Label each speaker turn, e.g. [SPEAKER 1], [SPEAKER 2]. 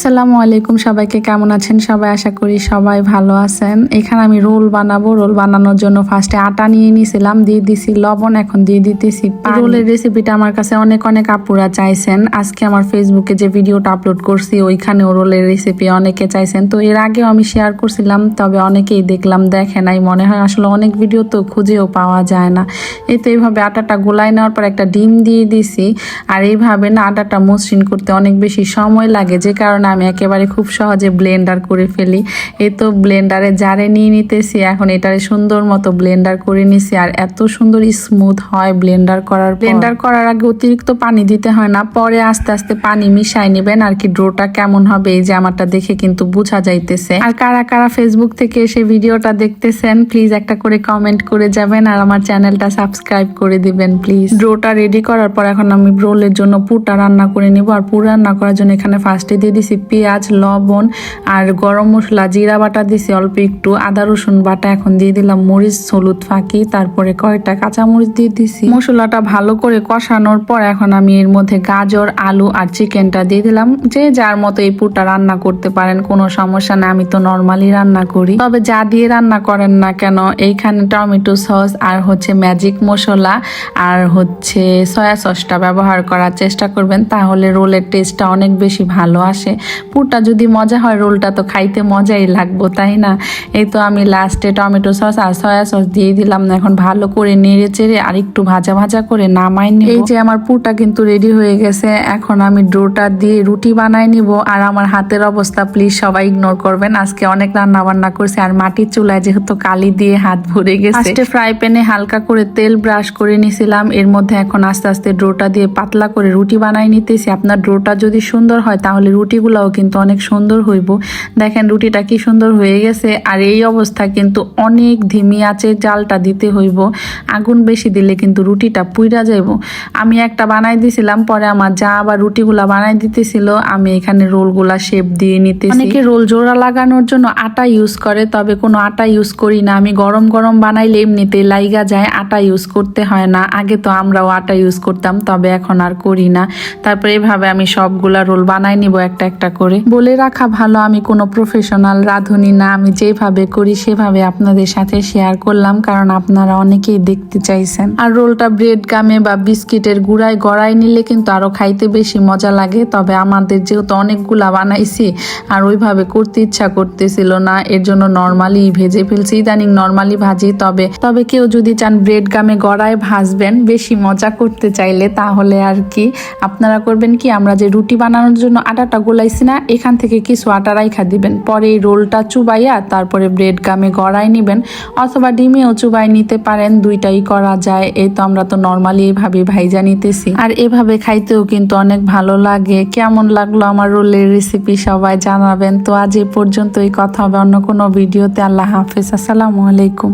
[SPEAKER 1] আসসালামু আলাইকুম, সবাইকে কেমন আছেন? সবাই আশা করি সবাই ভালো আছেন। এখানে আমি রোল বানাবো। রোল বানানোর জন্য ফার্স্টে আটা নিয়ে নিয়েছিলাম, দিয়ে দিছি লবণ, এখন দিয়ে দিতেছি রোলের রেসিপিটা আমার কাছে অনেক অনেক আপুরা চাইছেন। আজকে আমার ফেসবুকে যে ভিডিওটা আপলোড করছি, ওইখানেও রোলের রেসিপি অনেকে চাইছেন। তো এর আগেও আমি শেয়ার করছিলাম, তবে অনেকেই দেখলাম, দেখে নাই। মনে হয় আসলে অনেক ভিডিও তো খুঁজেও পাওয়া যায় না। এই তো এইভাবে আটাটা গোলাই নেওয়ার পর একটা ডিম দিয়ে দিছি। আর এইভাবে না আটাটা মসৃণ করতে অনেক বেশি সময় লাগে, যে কারণে আমি একেবারে খুব সহজে ব্লেন্ডার করে ফেলি। এই তো ব্লেন্ডারে জারে নিয়ে নিতেছি, এখন এটারে সুন্দর মতো ব্লেন্ডার করে নিছি আর এত সুন্দর স্মুথ হয় ব্লেন্ডার করার ব্লেন্ডার করার আগে অতিরিক্ত পানি দিতে হয় না, পরে আস্তে আস্তে পানি মিশাই নেবেন আর কি ড্রোটা কেমন হবে এই যে আমারটা দেখে কিন্তু বোঝা যাইতেছে। আর কারা কারা ফেসবুক থেকে এসে ভিডিওটা দেখতেছেন প্লিজ একটা করে কমেন্ট করে যাবেন আর আমার চ্যানেলটা সাবস্ক্রাইব করে দিবেন প্লিজ ড্রোটা রেডি করার পর এখন আমি রোলের জন্য পুরটা রান্না করে নিব আর পুর রান্না করার জন্য এখানে ফার্স্টে দিয়ে দিছি পেঁয়াজ, লবণ আর গরম মশলা জিরা বাটা দিছি, অল্প একটু আদা, রসুন বাটা। এখন দিয়ে দিলাম মরিচ, হলুদ ফাঁকি, তারপরে কয়েকটা কাঁচামরিচ দিয়ে দিছি। মশলাটা ভালো করে কষানোর পর এখন আমি এর মধ্যে গাজর, আলু আর চিকেনটা দিয়ে দিলাম। যে যার মতো এই পুরটা রান্না করতে পারেন, কোনো সমস্যা না আমি তো নর্মালি রান্না করি। তবে যা দিয়ে রান্না করেন না কেন, এইখানে টমেটো সস আর হচ্ছে ম্যাজিক মশলা আর হচ্ছে সয়া সসটা ব্যবহার করার চেষ্টা করবেন, তাহলে রোলের টেস্টটা অনেক বেশি ভালো আসে। পুরটা যদি মজা হয় রোলটা তো খাইতে মজাই লাগবো তাই না? এই তো আমি লাস্টে টমেটো সস আর সয়া সস দিয়ে দিলাম। না এখন ভালো করে নেড়ে চেড়ে আর একটু ভাজা ভাজা করে নামাই নিব। এই যে আমার পুরটা কিন্তু রেডি হয়ে গেছে। এখন আমি ডোটা দিয়ে রুটি বানাই নিব। আর আমার হাতের অবস্থা প্লিজ সবাই ইগনোর করবেন। আজকে অনেক রান্না বান্না করছে। আর মাটির চুলায় যেহেতু কালি দিয়ে হাত ভরে গেছে। ফ্রাই প্যানে হালকা করে তেল ব্রাশ করে নিছিলাম। এর মধ্যে এখন আস্তে আস্তে ডোটা দিয়ে পাতলা করে রুটি বানাই নিতেছি। আপনার ডোটা যদি সুন্দর হয় তাহলে রুটিগুলোও কিন্তু অনেক সুন্দর হইব। দেখেন রুটিটা কি সুন্দর হয়ে গেছে, আর এই অবস্থা কিন্তু অনেক ধিমি আছে, জালটা দিতে হইব। আগুন বেশি দিলে কিন্তু রুটিটা পুইরা যাইব। আমি একটা বানাই দিছিলাম, পরে আমার যা আবার রুটিগুলা বানাই দিতেছিল, আমি এখানে রোলগুলা শেপ দিয়ে নিতে অনেকে রোল জোড়া লাগানোর জন্য আটা ইউজ করে, তবে কোনো আটা ইউজ করি না। আমি গরম গরম বানাইলে এমনিতে লাইগা যায়, আটা ইউজ করতে হয় না। আগে তো আমরাও আটা ইউজ করতাম, তবে এখন আর করি না। তারপরে এভাবে আমি সবগুলা রোল বানাই নিব, একটা একটা করে। বলে রাখা ভালো, আমি কোনো প্রফেশনাল রাঁধুনি না, আমি যেভাবে করি সেভাবে আপনাদের সাথে শেয়ার করলাম, কারণ আপনারা অনেকেই দেখতে চাইছেন। আর রোলটা ব্রেড গামে বা বিস্কিটের গুড়ায় গড়াই নিলে কিন্তু আরও খাইতে বেশি মজা লাগে। তবে আমাদের যেহেতু অনেকগুলা বানাইছি, আর ওইভাবে করতে ইচ্ছা করতেছিল না, এর জন্য নর্মালি ভেজে ফেলছি। ইদানিং নর্মালি ভাজি, তবে তবে কেউ যদি চান ব্রেড গামে গড়ায় ভাজবেন, বেশি মজা করতে চাইলে, তাহলে আর কি, আপনারা করবেন কি, আমরা যে রুটি বানানোর জন্য আটাটা গোলাইছি না এখান থেকে কিছু আটা রাইখা দিবেন। পরে এই রোলটা চুবাইয়া তারপরে ব্রেড গামে গড়াই নিবেন, অথবা ডিমেও চুবাই নিতে পারেন, দুইটাই করা যায়। এই তো আমরা তো নর্মালি এইভাবে ভাইজা নিতেছি। আর এভাবে খাইতেও কিন্তু অনেক ভালো লাগে। কেমন লাগল আমার রোলের রেসিপি সবাই জানাবেন। তো আজ এ পর্যন্তই। কথা হবে অন্য কোনো ভিডিওতে। আল্লাহ হাফেজ। আসসালামু আলাইকুম।